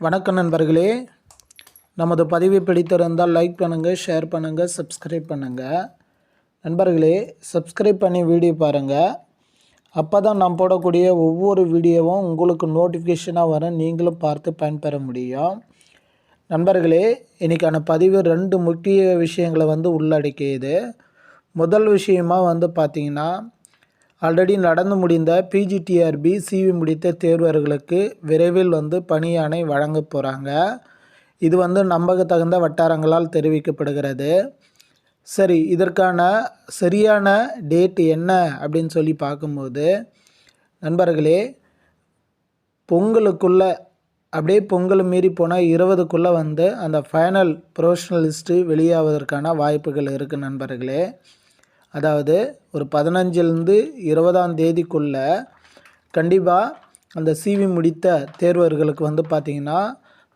வணக்கம் நண்பர்களே. நமது பதிவை பிடித்திருந்தால் லைக் பண்ணுங்கள் ஷேர் பண்ணுங்கள் சப்ஸ்கிரைப் பண்ணுங்கள் நண்பர்களே சப்ஸ்கிரைப் பண்ணி வீடியோ பாருங்கள் அப்போ தான் நான் போடக்கூடிய ஒவ்வொரு வீடியோவும் உங்களுக்கு நோட்டிஃபிகேஷனாக வர நீங்களும் பார்த்து பயன்பெற முடியும். நண்பர்களே இன்றைக்கான பதிவு ரெண்டு முக்கிய விஷயங்களை வந்து உள்ளடக்கியது. முதல் விஷயமா வந்து பார்த்திங்கன்னா ஆல்ரெடி நடந்து முடிந்த பிஜிடிஆர்பி சிவி முடித்த தேர்வர்களுக்கு விரைவில் வந்து பணியாணை வழங்க போகிறாங்க இது வந்து நம்பகத்தகுந்த வட்டாரங்களால் தெரிவிக்கப்படுகிறது. சரி இதற்கான சரியான டேட் என்ன அப்படின்னு சொல்லி பார்க்கும்போது நண்பர்களே பொங்கலுக்குள்ளே அப்படியே பொங்கல் மீறி போனால் இருபதுக்குள்ளே வந்து அந்த ஃபைனல் ப்ரொஃபஷனல் லிஸ்ட்டு வெளியாவதற்கான வாய்ப்புகள் இருக்குது நண்பர்களே. அதாவது ஒரு பதினஞ்சுலேருந்து இருபதாம் தேதிக்குள்ளே கண்டிப்பாக அந்த சிவி முடித்த தேர்வர்களுக்கு வந்து பார்த்திங்கன்னா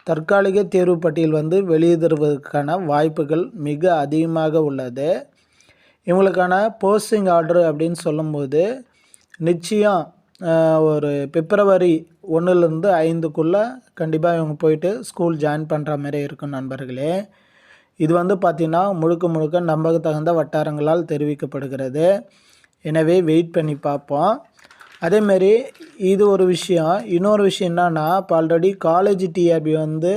தற்காலிக தேர்வு பட்டியல் வந்து வெளியிடுவதற்கான வாய்ப்புகள் மிக அதிகமாக உள்ளது. இவங்களுக்கான போஸ்டிங் ஆர்டர் அப்படின்னு சொல்லும்போது நிச்சயம் ஒரு பிப்ரவரி ஒன்றுலேருந்து ஐந்துக்குள்ளே கண்டிப்பாக இவங்க போயிட்டு ஸ்கூல் ஜாயின் பண்ணுற மாதிரி இருக்கும் நண்பர்களே. இது வந்து பார்த்திங்கன்னா முழுக்க முழுக்க நம்பகத்தகுந்த வட்டாரங்களால் தெரிவிக்கப்படுகிறது. எனவே வெயிட் பண்ணி பார்ப்போம். அதேமாரி இது ஒரு விஷயம். இன்னொரு விஷயம் என்னன்னா இப்போ ஆல்ரெடி காலேஜ் டிஆர்பி வந்து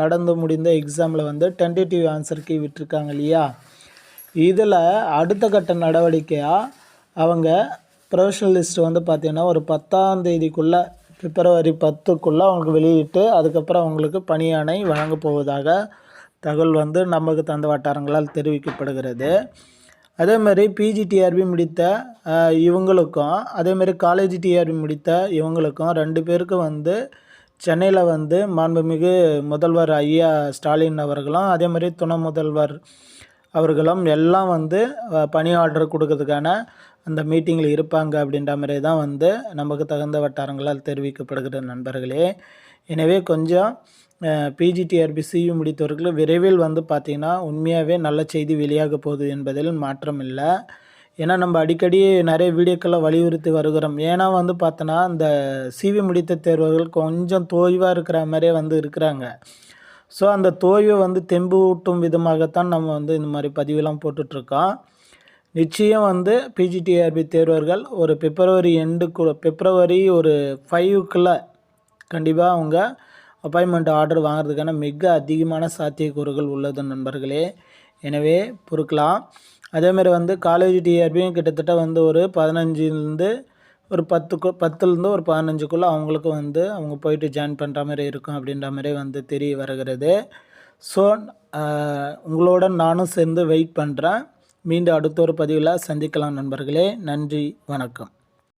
நடந்து முடிந்த எக்ஸாமில் வந்து டென்டேட்டிவ் ஆன்சருக்கு விட்டுருக்காங்க இல்லையா? இதில் அடுத்த கட்ட நடவடிக்கையாக அவங்க ப்ரொஃபஷனல் லிஸ்ட் வந்து பார்த்திங்கன்னா ஒரு பத்தாம் தேதிக்குள்ளே பிப்ரவரி பத்துக்குள்ளே அவங்களுக்கு வெளியிட்டு அதுக்கப்புறம் அவங்களுக்கு பணியாணை வழங்க போவதாக தகவல் வந்து நமக்கு தந்த வட்டாரங்களால் தெரிவிக்கப்படுகிறது. அதேமாரி பிஜி டிஆர்பி முடித்த இவங்களுக்கும் அதேமாரி காலேஜ் டிஆர்பி முடித்த இவங்களுக்கும் ரெண்டு பேருக்கும் வந்து சென்னையில் வந்து மாண்புமிகு முதல்வர் ஐயா ஸ்டாலின் அவர்களும் அதேமாதிரி துணை முதல்வர் அவர்களும் எல்லாம் வந்து பணி ஆர்டர் கொடுக்கறதுக்கான அந்த மீட்டிங்கில் இருப்பாங்க அப்படின்ற மாதிரி தான் வந்து நமக்கு தகுந்த வட்டாரங்களால் தெரிவிக்கப்படுகிற நண்பர்களே. எனவே கொஞ்சம் பிஜிடிஆர்பி சியு முடித்தவர்கள் விரைவில் வந்து பார்த்திங்கன்னா உண்மையாகவே நல்ல செய்தி வெளியாக போகுது என்பதில் மாற்றம் இல்லை. ஏன்னா நம்ம அடிக்கடி நிறைய வீடியோக்களை வலியுறுத்தி வருகிறோம். ஏன்னா வந்து பார்த்தோன்னா அந்த சிவி முடித்த தேர்வர்கள் கொஞ்சம் தோய்வாக இருக்கிற மாதிரியே வந்து இருக்கிறாங்க. ஸோ அந்த தோய்வை வந்து தெம்பு ஊட்டும் விதமாகத்தான் நம்ம வந்து இந்த மாதிரி பதிவெல்லாம் போட்டுட்ருக்கோம். நிச்சயம் வந்து பிஜிடிஆர்பி தேர்வர்கள் ஒரு பிப்ரவரி எண்டுக்கு பிப்ரவரி ஒரு ஃபைவுக்குள்ளே கண்டிப்பாக அவங்க அப்பாயின்மெண்ட் ஆர்டர் வாங்குறதுக்கான மிக அதிகமான சாத்தியக்கூறுகள் உள்ளது நண்பர்களே. எனவே பொறுக்கலாம். அதேமாதிரி வந்து காலேஜ் டிஆர்பியும் கிட்டத்தட்ட வந்து ஒரு பதினஞ்சுலேருந்து ஒரு பத்துக்கு பத்துலேருந்து ஒரு பதினஞ்சுக்குள்ளே அவங்களுக்கு வந்து அவங்க போயிட்டு ஜாயின் பண்ணுற மாதிரி இருக்கும் அப்படின்ற மாதிரி வந்து தெரிய வருகிறது. ஸோ உங்களோட நானும் சேர்ந்து வெயிட் பண்ணுறேன் மீண்டும் அடுத்த ஒரு பதிவில் சந்திக்கலாம் நண்பர்களே. நன்றி. வணக்கம்.